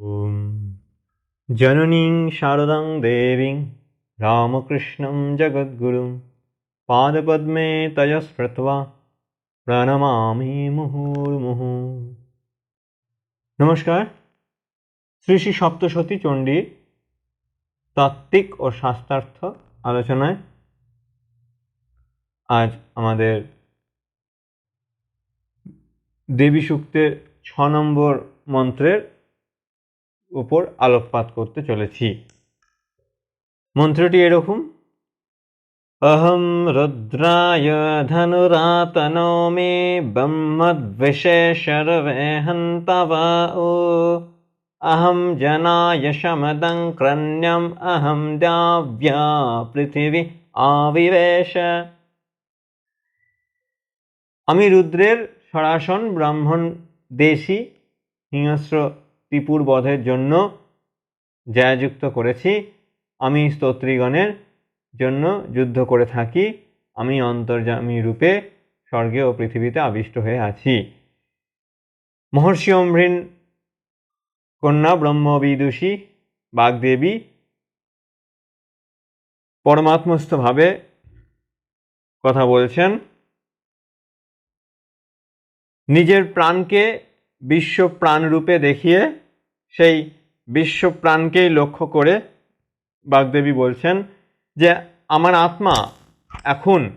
ॐ जननीं शारदां देवीं रामकृष्णं जगद्गुरुं पादपद्मे तयस्मृत्वा প্রণমামি মুহুর্মুহু নমস্কার শ্রী শ্রী সপ্তশতী চণ্ডীর তাত্ত্বিক ও শাস্ত্রার্থ আলোচনায় আজ আমাদের দেবী সূক্তের ছ নম্বর মন্ত্রের উপর আলোকপাত করতে চলেছি। মন্ত্রটি এরকম, অহম রুদ্রায় ধনুরাতনো মে ব্রহ্মদ্বিশেষর্বেহন্তব ও অহম জনায় শমদং ক্রন্যম অহম দ্যাব্যা পৃথিবী আবিবেশ। আমি রুদ্রের সরাসন ব্রাহ্মণ দেশি হিংস্র ত্রিপুর বধের জন্য জয়যুক্ত করেছি। আমি স্তোত্রীগণের জন্য যুদ্ধ করে থাকি। আমি অন্তর্যামী রূপে স্বর্গে ও পৃথিবীতে আবিষ্ট হয়ে আছি। মহর্ষি অমৃণ কন্যা ব্রহ্মবিদুষী বাগদেবী পরমাত্মস্থভাবে কথা বলছেন। নিজের প্রাণকে বিশ্ব প্রাণরূপে দেখিয়ে সেই বিশ্ব প্রাণকেই লক্ষ্য করে বাগদেবী বলছেন যে, আমার আত্মা এখন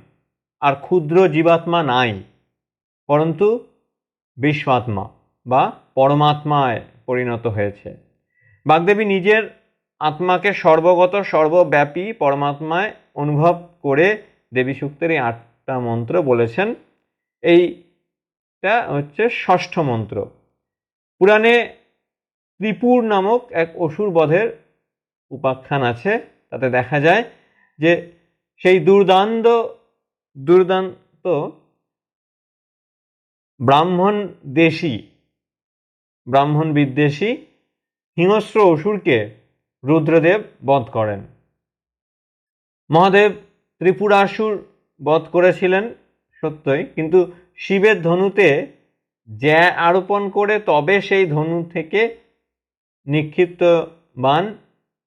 আর ক্ষুদ্র জীবাত্মা নাই, পরন্তু বিশ্বাত্মা বা পরমাত্মায় পরিণত হয়েছে। বাগদেবী নিজের আত্মাকে সর্বগত, সর্বব্যাপী পরমাত্মায় অনুভব করে দেবী সূক্তের এই আটটা মন্ত্র বলেছেন। এইটা হচ্ছে ষষ্ঠ মন্ত্র। পুরাণে ত্রিপুর নামক এক অসুর বধের উপাখ্যান আছে। তাতে দেখা যায় যে সেই দুর্দান্ত দুর্দান্ত ব্রাহ্মণ দেশী, ব্রাহ্মণ বিদ্বেষী হিংস্র অসুরকে রুদ্রদেব বধ করেন। মহাদেব ত্রিপুরাসুর বধ করেছিলেন সত্যই, কিন্তু শিবের ধনুতে জ্যা আরোপণ করে তবে সেই ধনু থেকে নিক্ষিপ্ত বান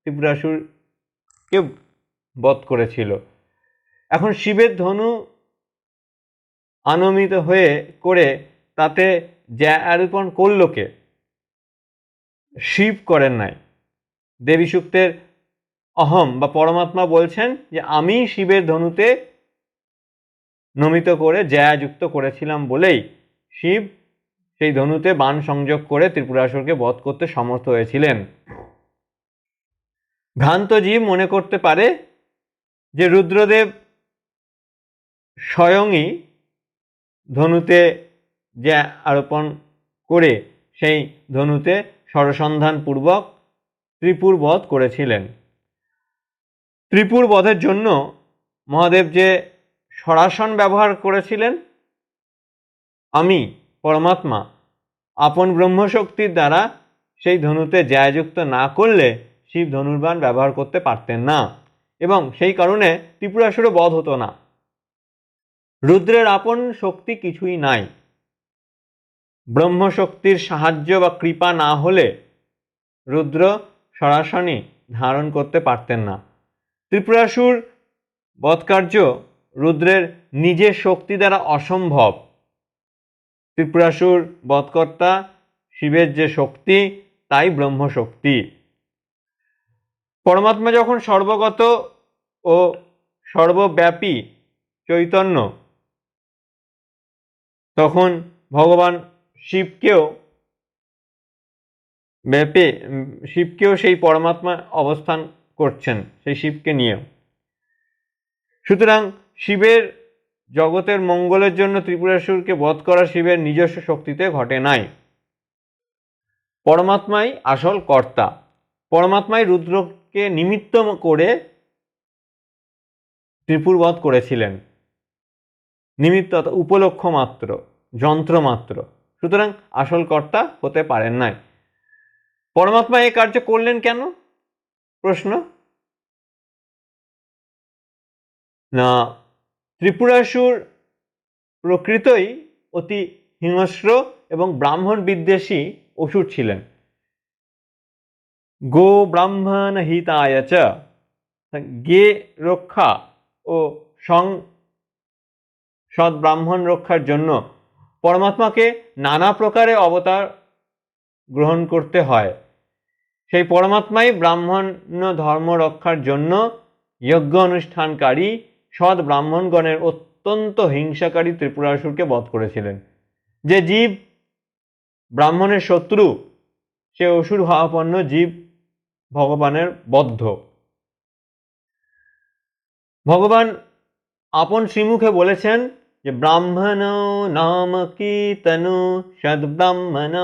ত্রিপুরাসুরকে বধ করেছিল। এখন শিবের ধনু আনমিত হয়ে করে তাতে জ্যা আরোপণ করল কে? শিব করেন নাই। দেবী সূক্তের অহম বা পরমাত্মা বলছেন যে, আমি শিবের ধনুতে নমিত করে জ্যাযুক্ত করেছিলাম বলেই শিব সেই ধনুতে বান সংযোগ করে ত্রিপুরাসুরকে বধ করতে সমর্থ হয়েছিলেন। ভ্রান্ত জীব মনে করতে পারে যে রুদ্রদেব স্বয়ংই ধনুতে যে আরোপণ করে সেই ধনুতে সরসন্ধানপূর্বক ত্রিপুর বধ করেছিলেন। ত্রিপুর বধের জন্য মহাদেব যে সরাসন ব্যবহার করেছিলেন? আমি, পরমাত্মা, আপন ব্রহ্মশক্তির দ্বারা সেই ধনুতে জ্যাযুক্ত না করলে শিব ধনুর্বাণ ব্যবহার করতে পারতেন না এবং সেই কারণে ত্রিপুরাসুরও বধ হতো না। রুদ্রের আপন শক্তি কিছুই নাই। ব্রহ্মশক্তির সাহায্য বা কৃপা না হলে রুদ্র সরাসরি ধারণ করতে পারতেন না। ত্রিপুরাসুর বধকার্য রুদ্রের নিজের শক্তি দ্বারা অসম্ভব। ত্রিপুরাসুর বধকর্তা, শিবের যে শক্তি, তাই ব্রহ্মশক্তি। পরমাত্মা যখন সর্বগত ও সর্বব্যাপী চৈতন্য, তখন ভগবান শিবকেও ব্যাপে, শিবকেও সেই পরমাত্মা অবস্থান করছেন, সেই শিবকে নিয়েও। সুতরাং শিবের জগতের মঙ্গলের জন্য ত্রিপুরাসুরকে বধ করা শিবের নিজস্ব শক্তিতে ঘটে নাই। পরমাত্মাই আসল কর্তা। পরমাত্মাই রুদ্রকে নিমিত্ত করে ত্রিপুর বধ করেছিলেন। নিমিত্ত উপলক্ষ মাত্র, যন্ত্র মাত্র। সুতরাং আসল কর্তা হতে পারেন নাই। পরমাত্মা এই কার্য করলেন কেন? প্রশ্ন? না ত্রিপুরাসুর প্রকৃতই অতি হিংস্র এবং ব্রাহ্মণ বিদ্বেষী অসুর ছিলেন। গো ব্রাহ্মণ হিতায় গে রক্ষা ও সং সৎ ব্রাহ্মণ রক্ষার জন্য পরমাত্মাকে নানা প্রকারে অবতার গ্রহণ করতে হয়। সেই পরমাত্মাই ব্রাহ্মণ্য ধর্ম রক্ষার জন্য যজ্ঞ অনুষ্ঠানকারী সৎ ব্রাহ্মণগণের অত্যন্ত হিংসাকারী ত্রিপুরাসুরকে বধ করেছিলেন। যে জীব ব্রাহ্মণের শত্রু, সে অসুর ভাবাপন্ন জীব ভগবানের বদ্ধ। ভগবান আপন শ্রীমুখে বলেছেন যে, ব্রাহ্মণ নাম কি তনু সদ্ব্রাহ্মণ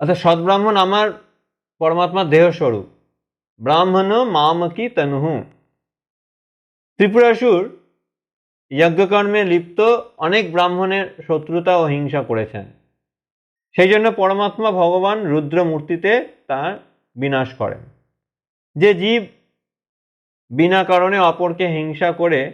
অর্থাৎ সদ্ব্রাহ্মণ আমার পরমাত্মার দেহস্বরূপ। ব্রাহ্মণ মামকি তনুহু ত্রিপুরাসুর যজ্ঞকর্মে লিপ্ত অনেক ব্রাহ্মণের শত্রুতা ও হিংসা করেছেন। সেই জন্য পরমাত্মা ভগবান রুদ্র মূর্তিতে তার বিনাশ করেন। যে জীব বিনা কারণে অপরকে হিংসা করে,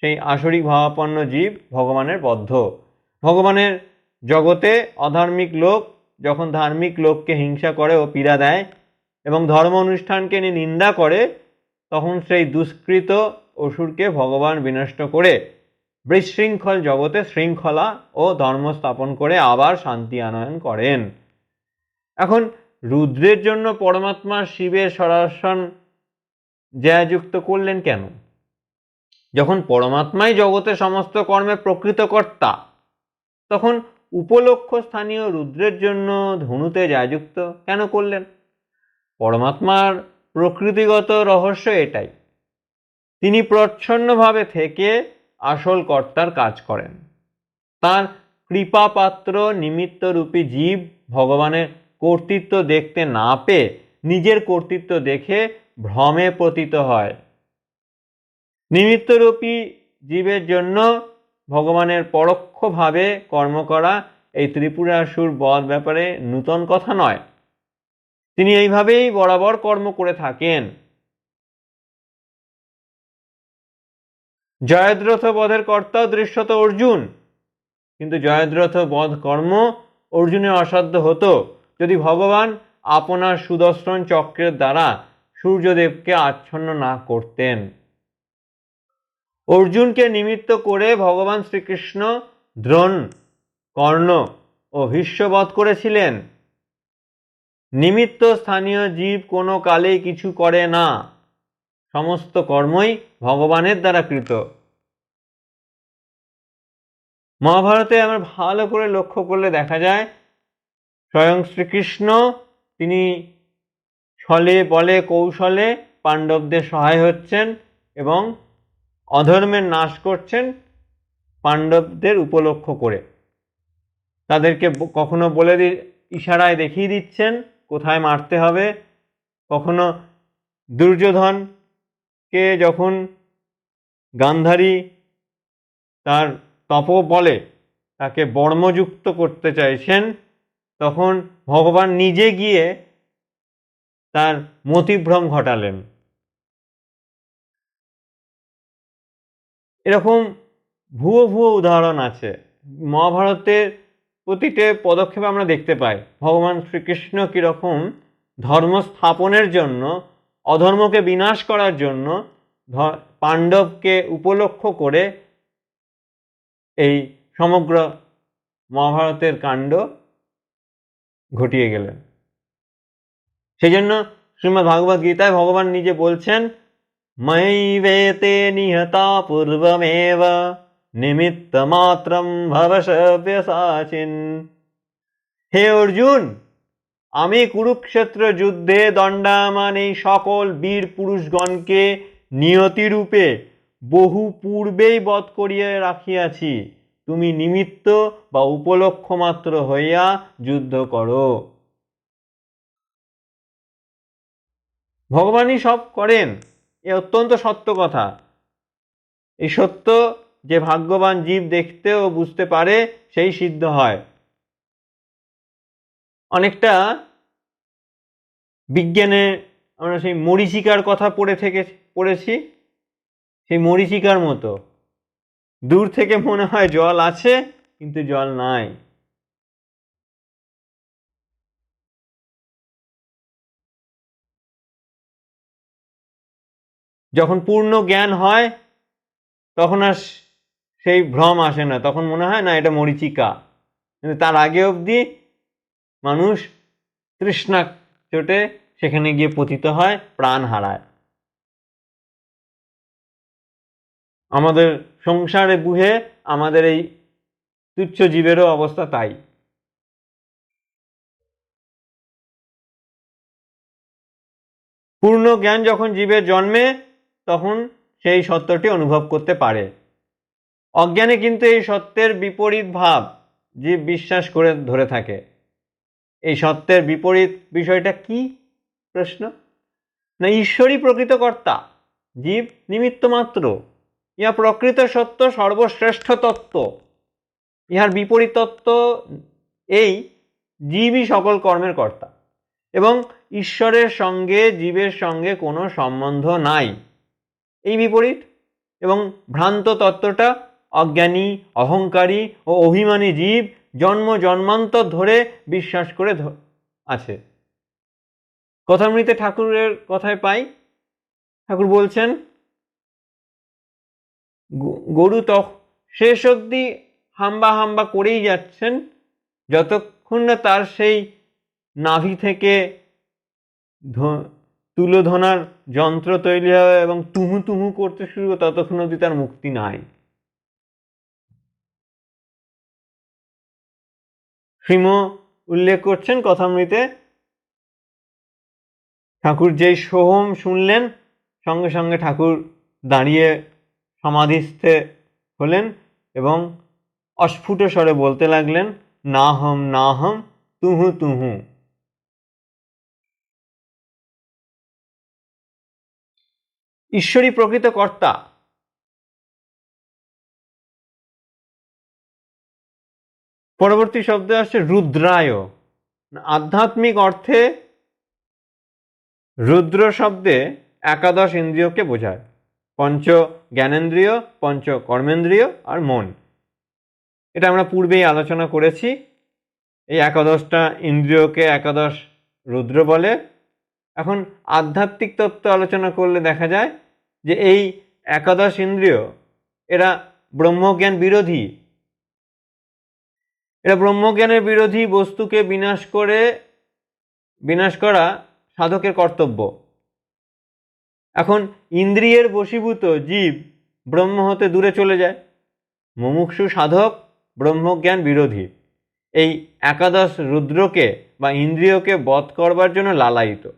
সেই আসরিক ভাবাপন্ন জীব ভগবানের বদ্ধ। ভগবানের জগতে অধার্মিক লোক যখন ধার্মিক লোককে হিংসা করে ও পীড়া দেয় এবং ধর্ম অনুষ্ঠানকে নিয়ে নিন্দা করে, তখন সেই দুষ্কৃত অসুরকে ভগবান বিনষ্ট করে বিশৃঙ্খল জগতে শৃঙ্খলা ও ধর্ম স্থাপন করে আবার শান্তি আনয়ন করেন। এখন রুদ্রের জন্য পরমাত্মা শিবের সরাসন জ্যাযুক্ত করলেন কেন? যখন পরমাত্মাই জগতে সমস্ত কর্মে প্রকৃত কর্তা তখন উপলক্ষ স্থানীয় রুদ্রের জন্য ধনুতে জয়যুক্ত কেন করলেন? পরমাত্মার প্রকৃতিগত রহস্য এটাই। তিনি প্রচ্ছন্নভাবে থেকে আসল কর্তার কাজ করেন। তার কৃপাপাত্র নিমিত্তরূপী জীব ভগবানের কর্তৃত্ব দেখতে না পেয়ে নিজের কর্তৃত্ব দেখে ভ্রমে পতিত হয়। নিমিত্তরূপী জীবের জন্য ভগবানের পরোক্ষভাবে কর্ম করা এই ত্রিপুরাসুর বধ ব্যাপারে নূতন কথা নয়। তিনি এইভাবেই বরাবর কর্ম করে থাকেন। জয়দ্রথ বধের কর্তা দৃশ্যত অর্জুন। কিন্তু জয়দ্রথ বধ কর্ম অর্জুনের অসাধ্য হতো। যদি ভগবান আপনার সুদর্শন চক্রের দ্বারা সূর্যদেবকে আচ্ছন্ন না করতেন। অর্জুনকে নিমিত্ত করে ভগবান শ্রীকৃষ্ণ দ্রোণ, কর্ণ ও ভীষ্মবধ করেছিলেন। নিমিত্ত স্থানীয় জীব কোনো কালেই কিছু করে না। সমস্ত কর্মই ভগবানের দ্বারা কৃত। মহাভারতে আমরা ভালো করে লক্ষ্য করলে দেখা যায়, স্বয়ং শ্রীকৃষ্ণ তিনি ছলে বলে কৌশলে পাণ্ডবদের সহায় হচ্ছেন এবং অধর্মের নাশ করছেন পাণ্ডবদের উপলক্ষ করে। তাদেরকে কখনো বলে ইশারায় দেখিয়ে দিচ্ছেন। কোথায় মারতে হবে? কখনো দুর্যোধনকে যখন গান্ধারী তার তপ বলে তাকে বর্মযুক্ত করতে চাইছেন, তখন ভগবান নিজে গিয়ে তার মতিভ্রম ঘটালেন। এরকম ভুয়ো ভুয়ো উদাহরণ আছে। মহাভারতের প্রতিটি পদক্ষেপে আমরা দেখতে পাই। ভগবান শ্রীকৃষ্ণ কীরকম ধর্ম স্থাপনের জন্য, অধর্মকে বিনাশ করার জন্য পাণ্ডবকে উপলক্ষ করে এই সমগ্র মহাভারতের কাণ্ড ঘটিয়ে গেলেন। সেই জন্য শ্রীমৎ ভাগবত গীতায় ভগবান নিজে বলছেন, ময়ৈবেতে নিহতা পূর্বমেব নিমিত্ত মাত্রম ভবসব্যসাচিন হে অর্জুন আমি কুরুক্ষেত্র যুদ্ধে দণ্ডায়মান এই সকল বীর পুরুষগণকে নিয়তিরূপে বহু পূর্বেই বধ করিয়া রাখিয়াছি। তুমি নিমিত্ত বা উপলক্ষ মাত্র হইয়া যুদ্ধ করো। ভগবানই সব করেন, এ অত্যন্ত সত্য কথা। এই সত্য যে ভাগ্যবান জীব দেখতে ও বুঝতে পারে সেই সিদ্ধ হয়। অনেকটা বিজ্ঞানে আমরা সেই মরিচিকার কথা পড়ে থেকে, পড়েছি, সেই মরিচিকার মতো। দূর থেকে মনে হয় জল আছে, কিন্তু জল নাই। যখন পূর্ণ জ্ঞান হয়, তখন আর সেই ভ্রম আসে না। তখন মনে হয়, না, এটা মরিচিকা। কিন্তু তার আগে অবধি মানুষ তৃষ্ণা চোটে সেখানে গিয়ে পতিত হয়, প্রাণ হারায়। আমাদের সংসারে, বুহে আমাদের এই তুচ্ছ জীবেরও অবস্থা তাই। পূর্ণ জ্ঞান যখন জীবের জন্মে, তখন সেই সত্যটি অনুভব করতে পারে। অজ্ঞানে কিন্তু এই সত্যের বিপরীত ভাব জীব বিশ্বাস করে ধরে থাকে। এই সত্যের বিপরীত বিষয়টা কি প্রশ্ন? না, ঈশ্বরই প্রকৃত কর্তা, জীব নিমিত্ত মাত্র। ইহা প্রকৃত সত্য সর্বশ্রেষ্ঠ তত্ত্ব। ইহার বিপরীত তত্ত্ব এই জীবই সকল কর্মের কর্তা। এবং ঈশ্বরের সঙ্গে, জীবের সঙ্গে কোনো সম্বন্ধ নাই। এই বিপরীত এবং ভ্রান্ত তত্ত্বটা অজ্ঞানী, অহংকারী ও অভিমানী জীব জন্ম জন্মান্তর ধরে বিশ্বাস করে আছে। কথামৃতে ঠাকুরের কথায় পাই। ঠাকুর বলছেন গরু তখ শেষ অবধি হাম্বা হাম্বা করেই যাচ্ছেন। যতক্ষণ না তার সেই নাভি থেকে তুলোধনার যন্ত্র তৈরি হয় এবং তুহু তুহু করতে শুরু ততক্ষণ অবধি তার মুক্তি নাই। শ্রীম উল্লেখ করছেন কথামৃতে। ঠাকুর যেই সোহম শুনলেন, সঙ্গে সঙ্গে ঠাকুর দাঁড়িয়ে সমাধিস্থে হলেন এবং অস্ফুট স্বরে বলতে লাগলেন না হম না হম তুহু তুহু। ঈশ্বরই প্রকৃত কর্তা পরবর্তী শব্দ আসছে রুদ্রায়। আধ্যাত্মিক অর্থে রুদ্র শব্দে একাদশ ইন্দ্রিয়কে বোঝায়। পঞ্চ জ্ঞানেন্দ্রিয়, পঞ্চ কর্মেন্দ্রিয় আর মন। এটা আমরা পূর্বেই আলোচনা করেছি। এই একাদশটা ইন্দ্রিয়কে একাদশ রুদ্র বলে। এখন আধ্যাত্মিক তত্ত্ব আলোচনা করলে দেখা যায় যে এই একাদশ ইন্দ্রিয়, এরা ব্রহ্মজ্ঞান বিরোধী। এরা ব্রহ্মজ্ঞানের বিরোধী বস্তুকে বিনাশ করে, বিনাশ করা সাধকের কর্তব্য। এখন ইন্দ্রিয়ের বশীভূত জীব ব্রহ্ম হতে দূরে চলে যায়। মুমুক্ষু সাধক ব্রহ্মজ্ঞান বিরোধী। এই একাদশ রুদ্রকে বা ইন্দ্রিয়কে বধ করবার জন্য লালায়িত।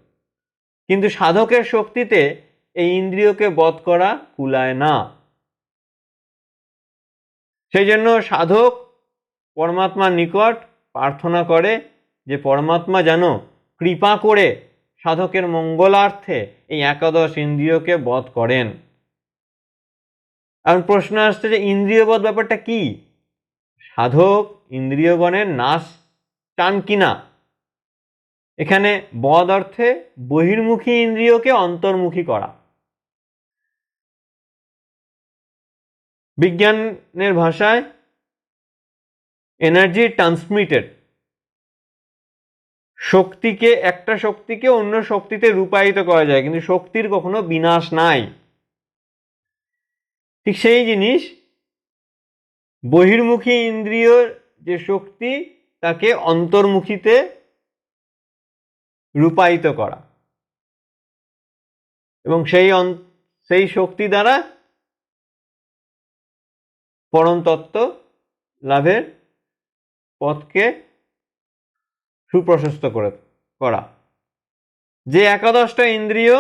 কিন্তু সাধকের শক্তিতে এই ইন্দ্রিয়কে বধ করা কুলায় না। সেই জন্য সাধক পরমাত্মার নিকট প্রার্থনা করে যে পরমাত্মা যেন কৃপা করে সাধকের মঙ্গলার্থে এই একাদশ ইন্দ্রিয়কে বধ করেন। এখন প্রশ্ন আসছে যে ইন্দ্রিয়বধ ব্যাপারটা কি? সাধক ইন্দ্রিয়গণের নাশ চান কিনা? এখানে বদ অর্থে বহির্মুখী ইন্দ্রিয়কে অন্তর্মুখী করা। বিজ্ঞানের ভাষায় এনার্জি ট্রান্সমিটেড শক্তিকে, একটা শক্তিকে অন্য শক্তিতে রূপায়িত করা যায়, কিন্তু শক্তির কখনো বিনাশ নাই। ঠিক সেই জিনিস, বহির্মুখী ইন্দ্রিয়র যে শক্তি, তাকে অন্তর্মুখীতে রূপায়িত করা। এবং সেই সেই শক্তি দ্বারা পরম তত্ত্ব লাভের পথকে সুপ্রশস্ত করে, করা। যে একাদশটা ইন্দ্রিয়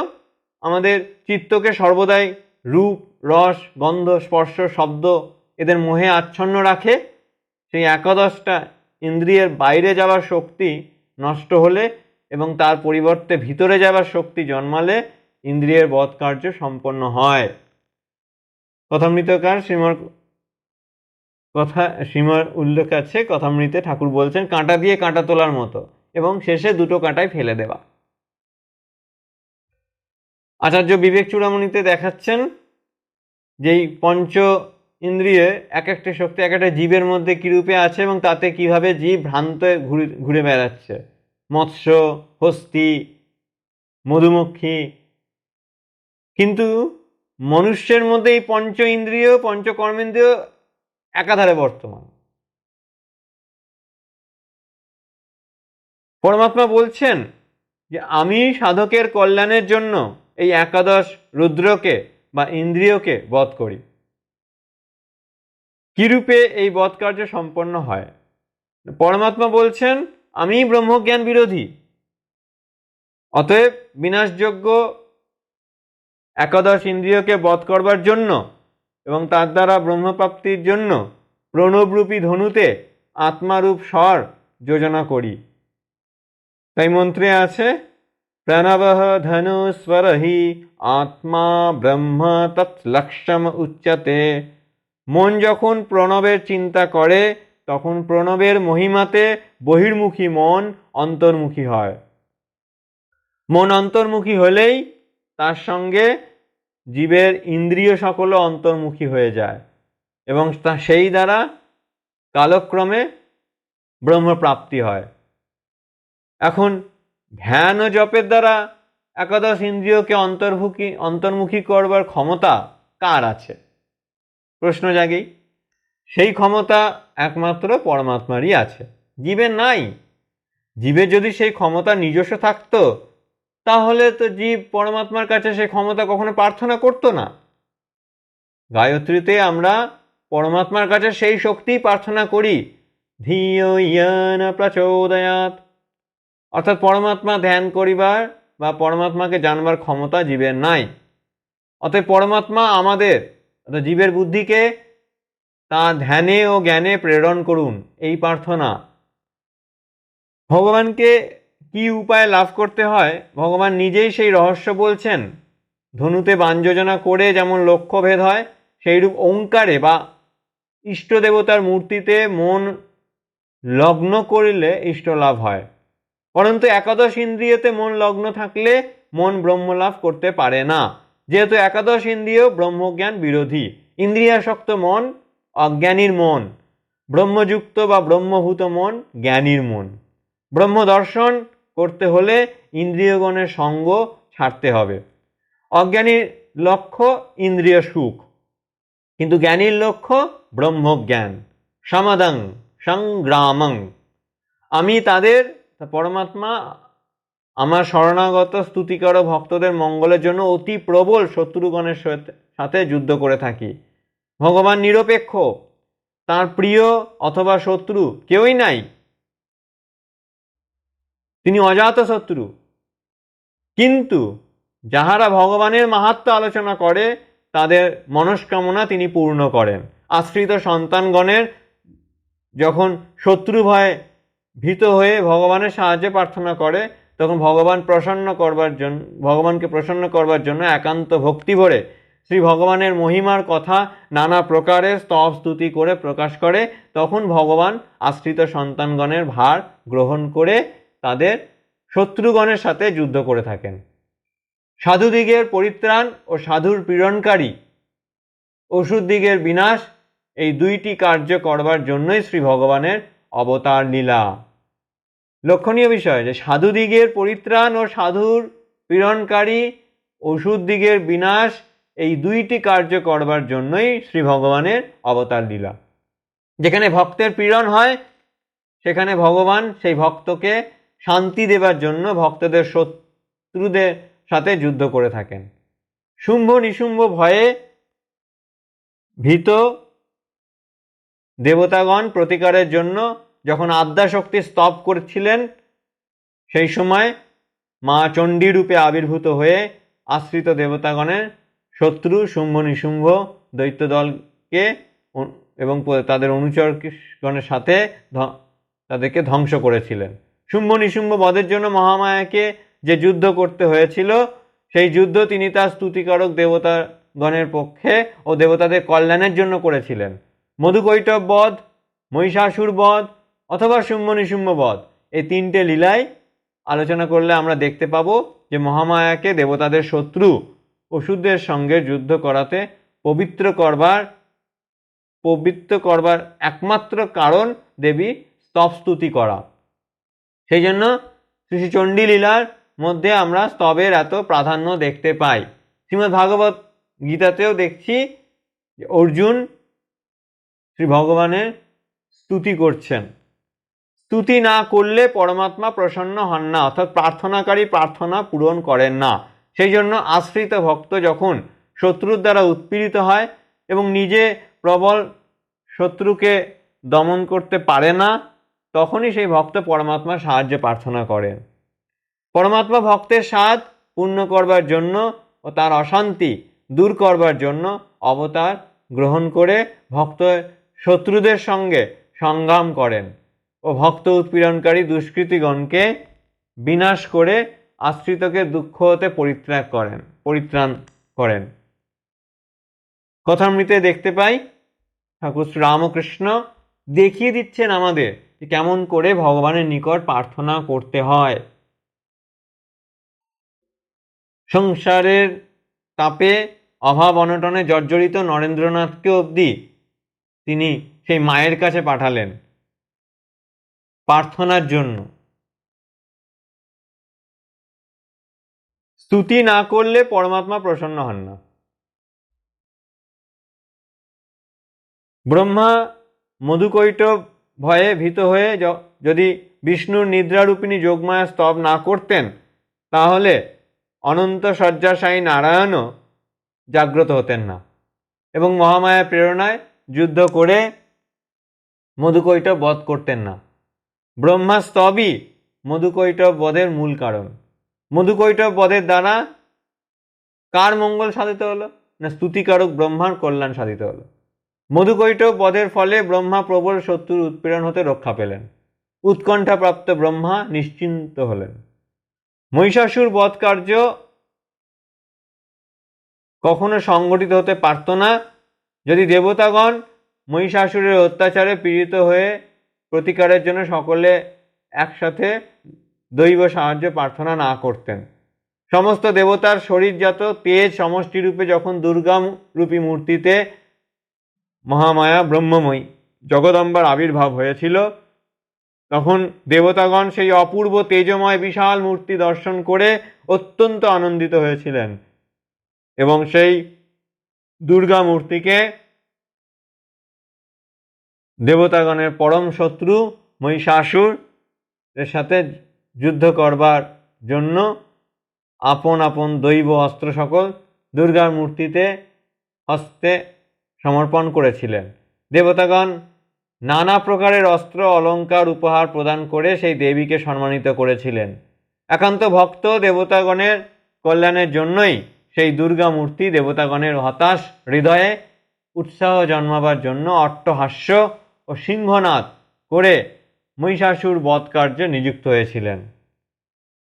আমাদের চিত্তকে সর্বদাই রূপ, রস, গন্ধ, স্পর্শ, শব্দ এদের মোহে আচ্ছন্ন রাখে, সেই একাদশটা ইন্দ্রিয়ের বাইরে যাওয়ার শক্তি নষ্ট হলে এবং তার পরিবর্তে ভিতরে যাবার শক্তি জন্মালে ইন্দ্রিয়ের বধ কার্য সম্পন্ন হয়। কথামৃতকার শ্রীমর কথা, সীমার উল্লেখ আছে, কথামৃতে ঠাকুর বলছেন, কাঁটা দিয়ে কাঁটা তোলার মতো এবং শেষে দুটো কাঁটায় ফেলে দেওয়া। আচার্য বিবেক চূড়ামণিতে দেখাচ্ছেন যেই পঞ্চ ইন্দ্রিয়ে এক একটা শক্তি, এক একটা জীবের মধ্যে কীরূপে আছে এবং তাতে কীভাবে জীব ভ্রান্ত ঘুরে ঘুরে বেড়াচ্ছে। মৎস্য, হস্তি, মধুমক্ষী। কিন্তু মনুষ্যের মধ্যে এই পঞ্চ ইন্দ্রিয় পঞ্চ কর্মেন্দ্রিয় একাধারে বর্তমান। পরমাত্মা বলছেন যে, আমি সাধকের কল্যাণের জন্য এই একাদশ রুদ্রকে বা ইন্দ্রিয়কে বধ করি। কিরূপে এই বধ কার্য সম্পন্ন হয়? পরমাত্মা বলছেন, আমি ব্রহ্মজ্ঞান বিরোধী। অতএব বিনাশযোগ্য একাদশ ইন্দ্রিয়কে বধ করবার জন্য এবং তার দ্বারা ব্রহ্মপ্রাপ্তির জন্য প্রণবরূপী ধনুতে আত্মারূপ স্বর যোজনা করি। তাই মন্ত্রে আছে প্রণব ধনু স্বরহি আত্মা ব্রহ্ম তৎলক্ষ্যম উচ্চতে। মন যখন প্রণবের চিন্তা করে, তখন প্রণবের মহিমাতে বহির্মুখী মন অন্তর্মুখী হয়। মন অন্তর্মুখী হলেই তার সঙ্গে জীবের ইন্দ্রিয় সকলও অন্তর্মুখী হয়ে যায় এবং তা সেই দ্বারা কালক্রমে ব্রহ্মপ্রাপ্তি হয়। এখন ধ্যান ও জপের দ্বারা একাদশ ইন্দ্রিয়কে অন্তর্মুখী অন্তর্মুখী করবার ক্ষমতা কার আছে? প্রশ্ন জাগেই। সেই ক্ষমতা একমাত্র পরমাত্মারই আছে। জীবের নাই। জীবের যদি সেই ক্ষমতা নিজস্ব থাকতো তাহলে তো জীব পরমাত্মার কাছে সে ক্ষমতা কখনো প্রার্থনা করতো না। গায়ত্রীতে আমরা পরমাত্মার কাছে সেই শক্তি প্রার্থনা করি। ধিয় প্রচোদয়াত। অর্থাৎ পরমাত্মা ধ্যান করিবার বা পরমাত্মাকে জানবার ক্ষমতা জীবের নাই। অতএব পরমাত্মা আমাদের, অর্থাৎ জীবের বুদ্ধিকে তা ধ্যানে ও জ্ঞানে প্রেরণ করুন, এই প্রার্থনা। ভগবানকে কি উপায় লাভ করতে হয়? ভগবান নিজেই সেই রহস্য বলছেন। ধনুতে বাণ যোজনা করে যেমন লক্ষ্যভেদ হয়, সেইরূপ ওঙ্কারে বা ইষ্ট দেবতার মূর্তিতে মন লগ্ন করিলে ইষ্ট লাভ হয়। পরন্তু একাদশ ইন্দ্রিয়তে মন লগ্ন থাকলে মন ব্রহ্মলাভ করতে পারে না। যেহেতু একাদশ ইন্দ্রিয় ব্রহ্মজ্ঞান বিরোধী, ইন্দ্রিয়াসক্ত মন অজ্ঞানীর মন, ব্রহ্মযুক্ত বা ব্রহ্মভূত মন জ্ঞানীর মন। ব্রহ্ম দর্শন করতে হলে ইন্দ্রিয়গণের সঙ্গ ছাড়তে হবে। অজ্ঞানীর লক্ষ্য ইন্দ্রিয় সুখ, কিন্তু জ্ঞানীর লক্ষ্য ব্রহ্মজ্ঞান। সমাদং সংগ্রামং। আমি তাদের পরমাত্মা, আমার শরণাগত স্তুতিকর ভক্তদের মঙ্গলের জন্য অতি প্রবল শত্রুগণের সাথে যুদ্ধ করে থাকি। ভগবান নিরপেক্ষ, তার প্রিয় অথবা শত্রু কেউই নাই। তিনি অজাত শত্রু। কিন্তু যাহারা ভগবানের মাহাত্ম আলোচনা করে, তাদের মনস্কামনা তিনি পূর্ণ করেন। আশ্রিত সন্তানগণের যখন শত্রু ভয়ে ভীত হয়ে ভগবানের সাহায্যে প্রার্থনা করে, তখন ভগবান প্রসন্ন করবার জন্য ভগবানকে প্রসন্ন করবার জন্য একান্ত ভক্তি ভরে শ্রী ভগবানের মহিমার কথা নানা প্রকারে স্তব স্তুতি করে প্রকাশ করে, তখন ভগবান আশ্রিত সন্তানগণের ভার গ্রহণ করে তাদের শত্রুগণের সাথে যুদ্ধ করে থাকেন। সাধুদিগের পরিত্রাণ ও সাধুর পীড়নকারী ওষুধদিগের বিনাশ এই দুইটি কার্য করবার জন্যই শ্রী ভগবানের অবতার লীলা। লক্ষণীয় বিষয় যে, সাধুদিগের পরিত্রাণ ও সাধুর পীড়নকারী দিগের বিনাশ এই দুইটি কার্য করবার জন্যই শ্রী ভগবানের অবতার লীলা। যেখানে ভক্তের পীড়ন হয়, সেখানে ভগবান সেই ভক্তকে শান্তি দেবার জন্য ভক্তদের শত্রুদের সাথে যুদ্ধ করে থাকেন। শুম্ভ নিশুম্ভ ভয়ে ভীত দেবতাগণ প্রতিকারের জন্য যখন আদ্যাশক্তি স্তব করছিলেন, সেই সময় মা চণ্ডী রূপে আবির্ভূত হয়ে আশ্রিত দেবতাগণের শত্রু শুম্ভ নিশুম্ভ দৈত্য দলকে এবং তাদের অনুচরগণের সাথে তাদেরকে ধ্বংস করেছিলেন। শুম্ভ নিশুম্ভ বধের জন্য মহামায়াকে যে যুদ্ধ করতে হয়েছিল, সেই যুদ্ধ তিনি তার স্তুতিকারক দেবতাগণের পক্ষে ও দেবতাদের কল্যাণের জন্য করেছিলেন। মধুকৈটব বধ মহিষাসুর বধ অথবা শুম্ভ নিশুম্ভ বধ এই তিনটে লীলায় আলোচনা করলে আমরা দেখতে পাবো যে মহামায়াকে দেবতাদের শত্রু ওষুধের সঙ্গে যুদ্ধ করাতে পবিত্র করবার পবিত্র করবার একমাত্র কারণ দেবী স্তবস্তুতি করা। সেই জন্য শ্রী শ্রী চণ্ডী লীলার মধ্যে আমরা স্তবের এত প্রাধান্য দেখতে পাই। শ্রীমদ্ ভাগবত গীতাতেও দেখছি অর্জুন শ্রী ভগবানের স্তুতি করছেন। স্তুতি না করলে পরমাত্মা প্রসন্ন হন না, অর্থাৎ প্রার্থনাকারী প্রার্থনা পূরণ করেন না। সেই জন্য আশ্রিত ভক্ত যখন শত্রুর দ্বারা উৎপীড়িত হয় এবং নিজে প্রবল শত্রুকে দমন করতে পারে না তখনই সেই ভক্ত পরমাত্মার সাহায্য প্রার্থনা করেন পরমাত্মা ভক্তের স্বাদ পূর্ণ করবার জন্য ও তার অশান্তি দূর করবার জন্য অবতার গ্রহণ করে ভক্ত শত্রুদের সঙ্গে সংগ্রাম করেন ও ভক্ত উৎপীড়নকারী দুষ্কৃতীগণকে বিনাশ করে আশ্রিতকে দুঃখ হতে পরিত্যাগ করেন, পরিত্রাণ করেন। কথামৃতে দেখতে পাই, ঠাকুর শ্রী রামকৃষ্ণ দেখিয়ে দিচ্ছেন আমাদের কেমন করে ভগবানের নিকট প্রার্থনা করতে হয়। সংসারের তাপে অভাব অনটনে জর্জরিত নরেন্দ্রনাথকে অবধি তিনি সেই মায়ের কাছে পাঠালেন প্রার্থনার জন্য। স্তুতি না করলে পরমাত্মা প্রসন্ন হন না। ব্রহ্মা মধুকৈটব ভয়ে ভীত হয়ে যদি বিষ্ণুর নিদ্রারূপিণী যোগমায়া স্তব না করতেন, তাহলে অনন্ত শয্যাশায়ী নারায়ণও জাগ্রত হতেন না। এবং মহামায়া প্রেরণায় যুদ্ধ করে মধুকৈটব বধ করতেন না। ব্রহ্মা স্তবই মধুকৈটব বধের মূল কারণ। মধুকৈটব বধের দ্বারা কার মঙ্গল সাধিত হলো? না, স্তুতিকারক ব্রহ্মার কল্যাণ সাধিত হলো। মধুকৈটব বধের ফলে ব্রহ্মা প্রবল শত্রুর উৎপীড়ন হতে রক্ষা পেলেন। উৎকণ্ঠাপ্রাপ্ত ব্রহ্মা নিশ্চিন্ত হলেন। মহিষাসুর বধ কার্য কখনো সংগঠিত হতে পারত না। যদি দেবতাগণ মহিষাসুরের অত্যাচারে পীড়িত হয়ে প্রতিকারের জন্য সকলে একসাথে দৈব সাহায্য প্রার্থনা না করতেন। সমস্ত দেবতার শরীরজাত তেজ সমষ্টিরূপে যখন দুর্গা রূপী মূর্তিতে মহামায়া ব্রহ্মময়ী। জগদম্বার আবির্ভাব হয়েছিল। তখন দেবতাগণ সেই অপূর্ব তেজময় বিশাল মূর্তি দর্শন করে অত্যন্ত আনন্দিত হয়েছিলেন এবং সেই দুর্গা মূর্তিকে দেবতাগণের পরম শত্রু মহিষাসুর এর সাথে যুদ্ধ করবার জন্য আপন আপন দৈব অস্ত্র সকল দুর্গার মূর্তিতে হস্তে সমর্পণ করেছিলেন। দেবতাগণ নানা প্রকারের অস্ত্র, অলঙ্কার, উপহার প্রদান করে সেই দেবীকে সম্মানিত করেছিলেন। একান্ত ভক্ত দেবতাগণের কল্যাণের জন্যই সেই দুর্গা মূর্তি দেবতাগণের হতাশ হৃদয়ে উৎসাহ জন্মাবার জন্য অট্টহাস্য ও সিংহনাদ করে মহিষাসুর বধ কার্যে নিযুক্ত হয়েছিলেন।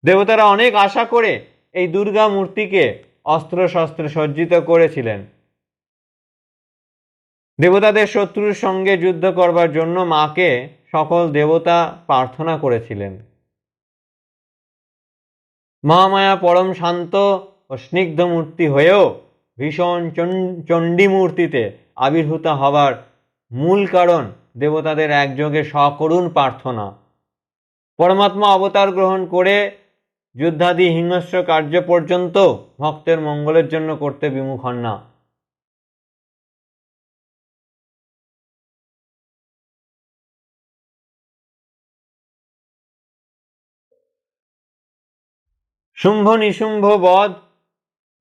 দেবতারা অনেক আশা করে এই দুর্গা মূর্তিকে অস্ত্র শস্ত্রে সজ্জিত করেছিলেন। দেবতাদের শত্রুর সঙ্গে যুদ্ধ করবার জন্য মাকে সকল দেবতা প্রার্থনা করেছিলেন। মহামায়া পরম শান্ত ও স্নিগ্ধ মূর্তি হয়েও ভীষণ চণ- চণ্ডী মূর্তিতে আবির্ভূত হবার মূল কারণ দেবতাদের একযোগে সকরুণ প্রার্থনা। পরমাত্মা অবতার গ্রহণ করে যুদ্ধাদি হিংস্র কার্য পর্যন্ত ভক্তের মঙ্গলের জন্য করতে বিমুখ হন না। শুম্ভ নিশুম্ভ বধ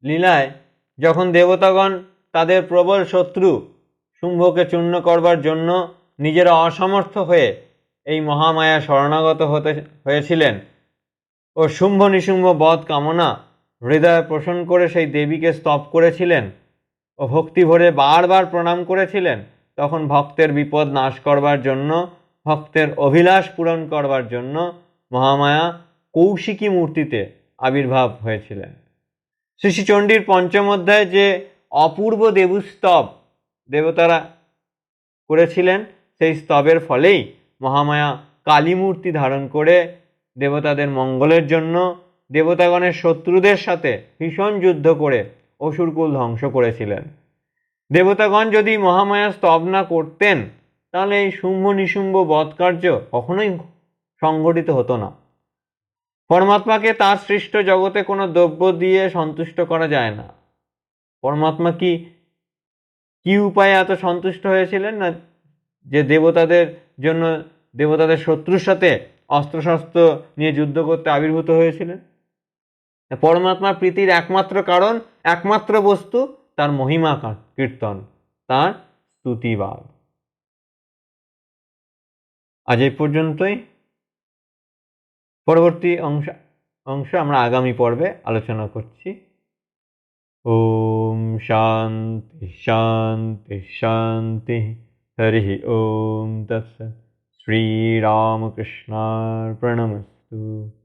লীলায় যখন দেবতাগণ তাদের প্রবল শত্রু শুম্ভকে চূর্ণ করবার জন্য নিজেরা অসমর্থ হয়ে এই মহামায়া শরণাগত হতে হয়েছিলেন ও শুম্ভ নিশুম্ভ বধ কামনা হৃদয়ে পোষণ করে সেই দেবীকে স্তব করেছিলেন ও ভক্তি ভরে বারবার প্রণাম করেছিলেন, তখন ভক্তের বিপদ নাশ করবার জন্য, ভক্তের অভিলাষ পূরণ করবার জন্য মহামায়া কৌশিকী মূর্তিতে আবির্ভাব হয়েছিলেন। শ্রী শ্রী চণ্ডীর পঞ্চম অধ্যায়ে যে অপূর্ব দেবস্তব দেবতারা করেছিলেন, সেই স্তবের ফলেই মহামায়া কালীমূর্তি ধারণ করে দেবতাদের মঙ্গলের জন্য দেবতাগণের শত্রুদের সাথে ভীষণ যুদ্ধ করে অসুরকুল ধ্বংস করেছিলেন। দেবতাগণ যদি মহামায়া স্তব না করতেন, তাহলে এই শুম্ভ নিশুম্ভ বধকার্য কখনোই সংঘটিত হতো না। পরমাত্মাকে তার সৃষ্ট জগতে কোনো দ্রব্য দিয়ে সন্তুষ্ট করা যায় না। পরমাত্মা কি কি উপায়ে এত সন্তুষ্ট হয়েছিলেন না যে দেবতাদের জন্য, দেবতাদের শত্রুর সাথে অস্ত্রশস্ত্র নিয়ে যুদ্ধ করতে আবির্ভূত হয়েছিলেন? পরমাত্মার প্রীতির একমাত্র কারণ, একমাত্র বস্তু, তার মহিমা কীর্তন, তার স্তুতিবাদ। আজ এই পর্যন্তই। পরবর্তী অংশ অংশ আমরা আগামী পর্বে আলোচনা করছি। ওম শান্তি শান্তি শান্তি। হরি ওম তৎসৎ। শ্রীরামকৃষ্ণার্পণমস্তু।